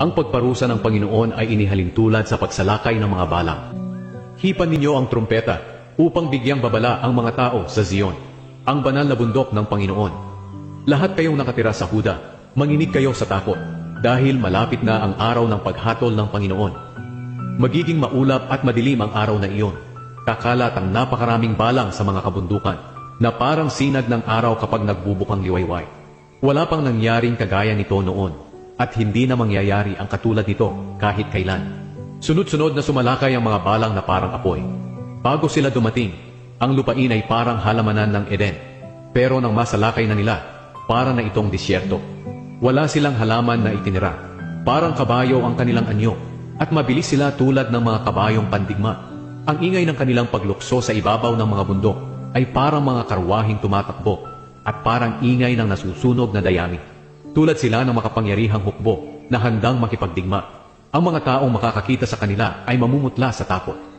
Ang pagparusa ng Panginoon ay inihalin tulad sa pagsalakay ng mga balang. Hipan ninyo ang trumpeta upang bigyang babala ang mga tao sa Zion, ang banal na bundok ng Panginoon. Lahat kayong nakatira sa Huda, manginig kayo sa takot, dahil malapit na ang araw ng paghatol ng Panginoon. Magiging maulap at madilim ang araw na iyon. Kakalat ang napakaraming balang sa mga kabundukan, na parang sinag ng araw kapag nagbubukang liwayway. Wala pang nangyaring kagaya nito noon, at hindi na mangyayari ang katulad nito kahit kailan. Sunod-sunod na sumalakay ang mga balang na parang apoy. Bago sila dumating, ang lupain ay parang halamanan ng Eden. Pero nang masalakay na nila, para na itong disyerto. Wala silang halaman na itinira. Parang kabayo ang kanilang anyo, at mabilis sila tulad ng mga kabayong pandigma. Ang ingay ng kanilang paglukso sa ibabaw ng mga bundok ay parang mga karwahing tumatakbo at parang ingay ng nasusunog na dayami. Tulad sila ng makapangyarihang hukbo na handang makipagdigma. Ang mga taong makakakita sa kanila ay mamumutla sa takot.